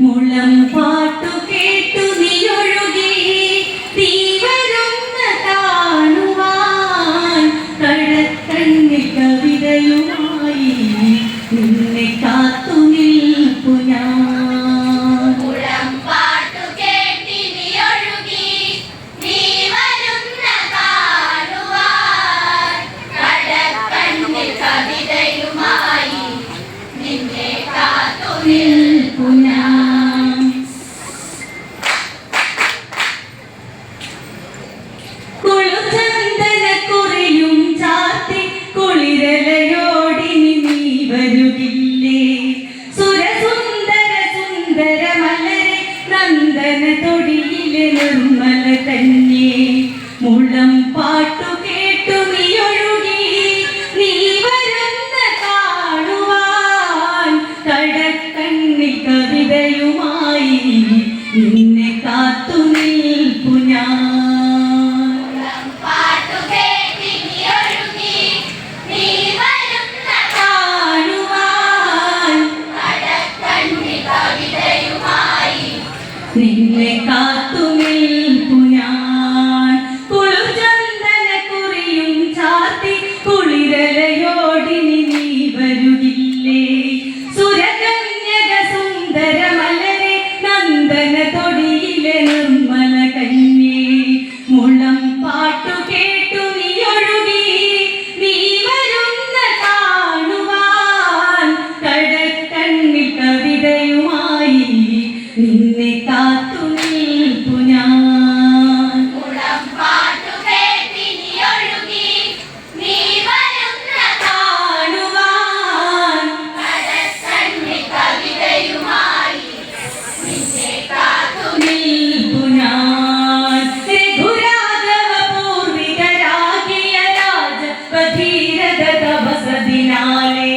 മുളം പാട്ടു ചന്ദന തൊടിയിലെ നിർമ്മല തന്നെ. മുളം പാട്ടുകേ Sing me, God. ധീരത തപസതിനാലേ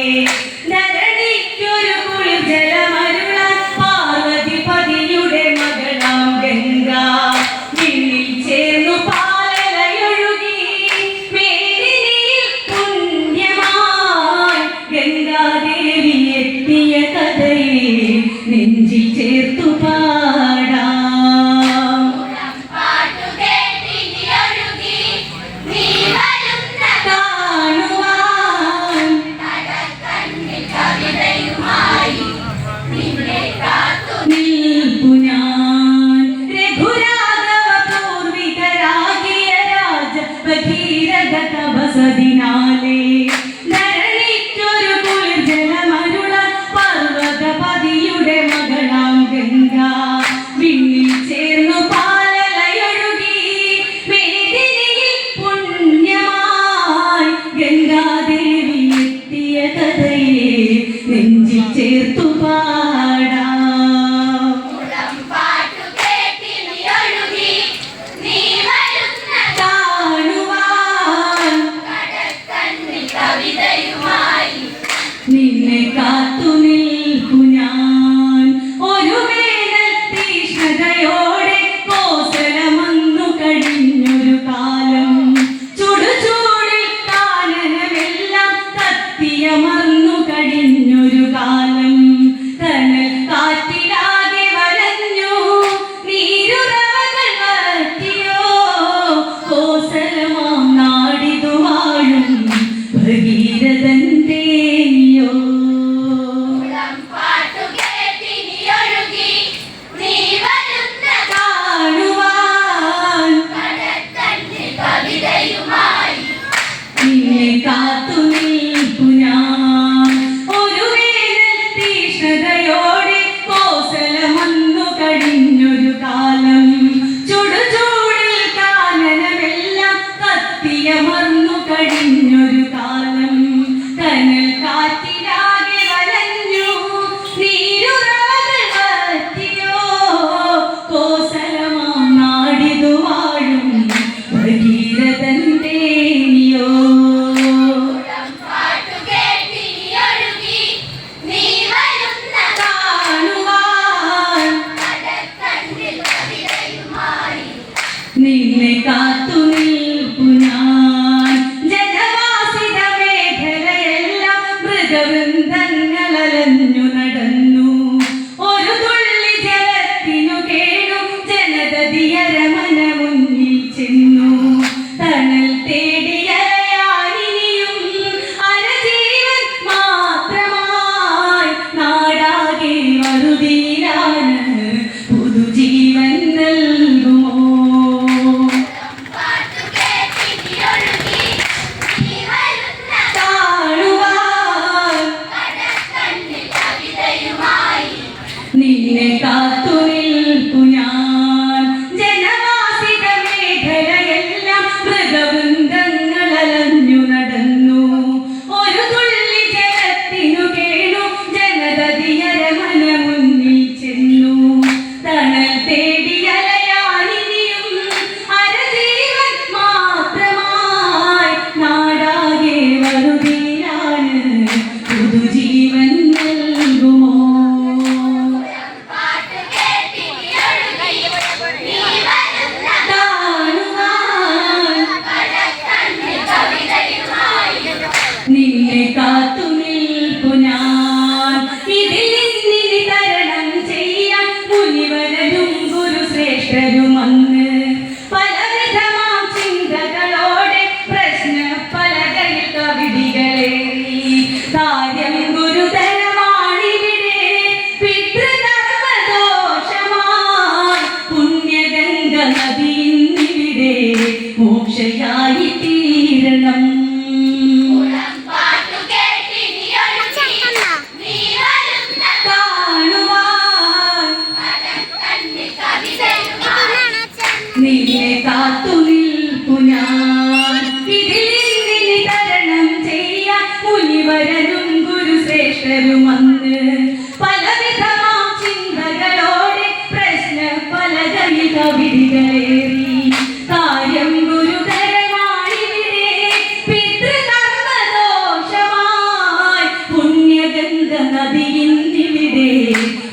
ദൈവം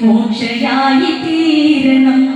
മോക്ഷയായി തീരണം.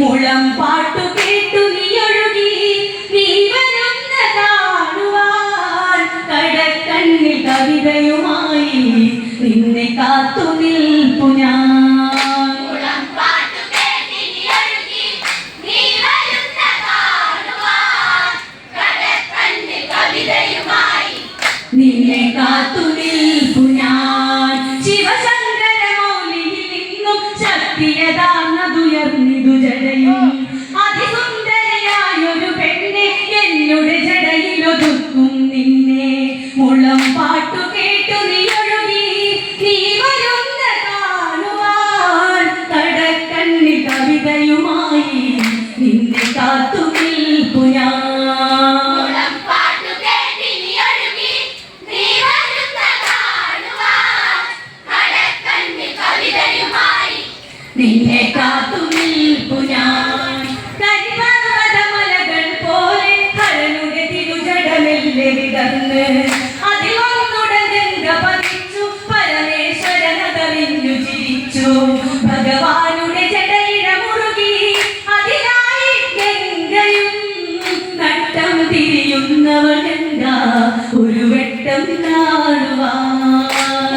മുളം പാട്ടു കേട്ടു നീ ഒഴുകി. നീ വരുന്ന കാണുവാൻ കടക്കണ്ണിൽ കവിതയോ ധനത്തിയതാന്നതുയർന്നിതു ജനയും നിന്നെ കാത്തു നിൽപ്പു ഞാൻ. കരിപർവതമലകൾ പോലെ കരനുടെ തിരുജടമെല്ലെ വിടന്ന് അതിലൊന്നുടനെന്ത പതിച്ചു പരമേശ്വരനതറിഞ്ഞു ചിരിച്ചു. ഭഗവാനുടെ ജടയിട മുറുകി അതിനായി ഗംഗയും നട്ടം തിരിയുന്നവനെന്താ ഒരു വെട്ടം കാണുവാൻ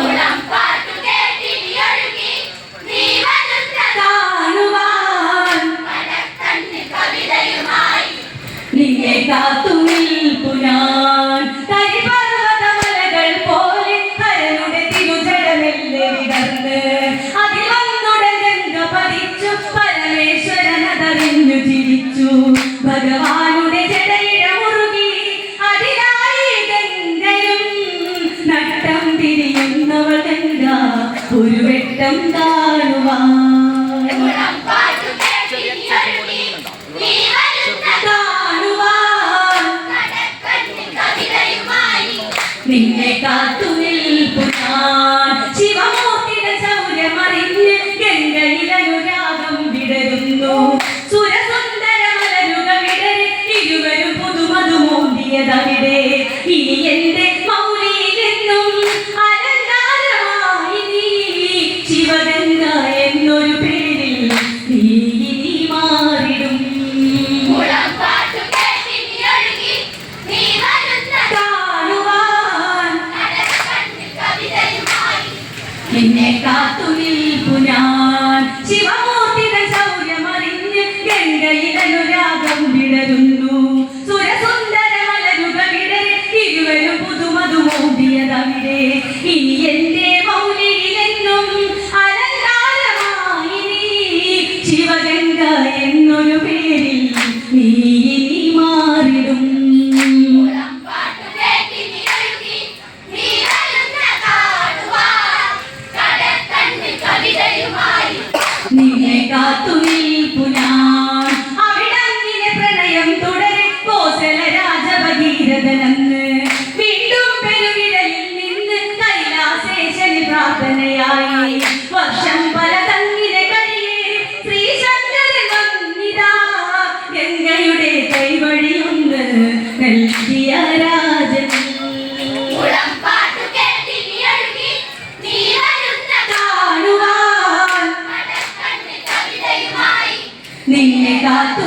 pecado നിന്നെ കാത്തു